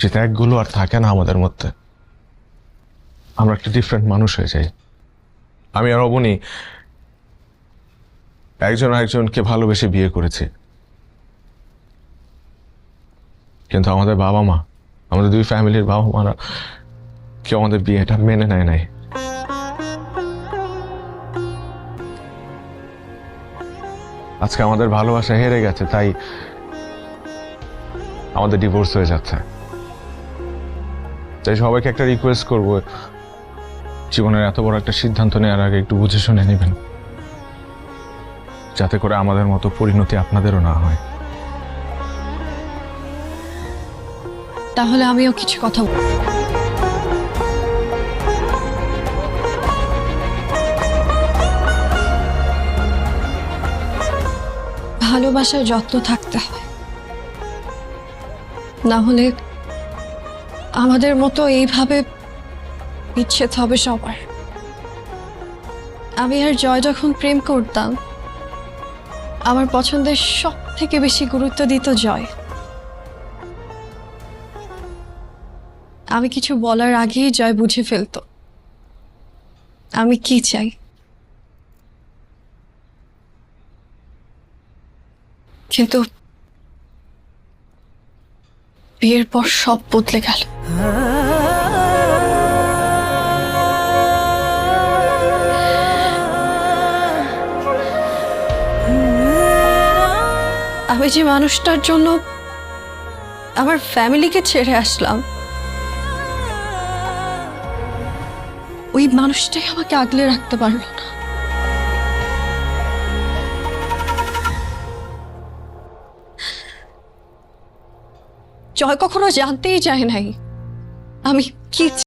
যে ত্যাগগুলো আর থাকে না আমাদের মধ্যে। আমরা একটা ডিফারেন্ট মানুষ হয়ে যাই। আমি আর অবনি একজন একজনকে ভালোবেসে বিয়ে করেছি। কিন্তু আমাদের বাবা মা, আমাদের দুই ফ্যামিলির বাবা মারা কেউ আমাদের বিয়েটা মেনে নেয় নাই। আজকে আমাদের ভালোবাসা হেরে গেছে, তাই আমাদের ডিভোর্স হয়ে যাচ্ছে। তাই সবাইকে একটা রিকোয়েস্ট করব। জীবনের এত বড় একটা সিদ্ধান্ত নেওয়ার আগে একটু বুঝে শুনে নেবেন। যাতে করে আমাদের মতো পরিণতি আপনাদেরও না হয়। তাহলে আমিও কিছু কথা ভালোবাসার যত্ন থাকতে হয়। না হলে আমাদের মতো এইভাবে বিচ্ছেদ হবে সবার। আমি আর জয় যখন প্রেম করতাম, আমার পছন্দের সব থেকে বেশি গুরুত্ব দিত জয়। আমি কিছু বলার আগেই জয় বুঝে ফেলতো। আমি কি চাই? কিন্তু বিয়ের পর সব বদলে গেল। আমি যে মানুষটার জন্য আমার ফ্যামিলিকে ছেড়ে আসলাম, ওই মানুষটাই আমাকে আগলে রাখতে পারল না। জয় কখনো জানতেই চায় নাই আমি কি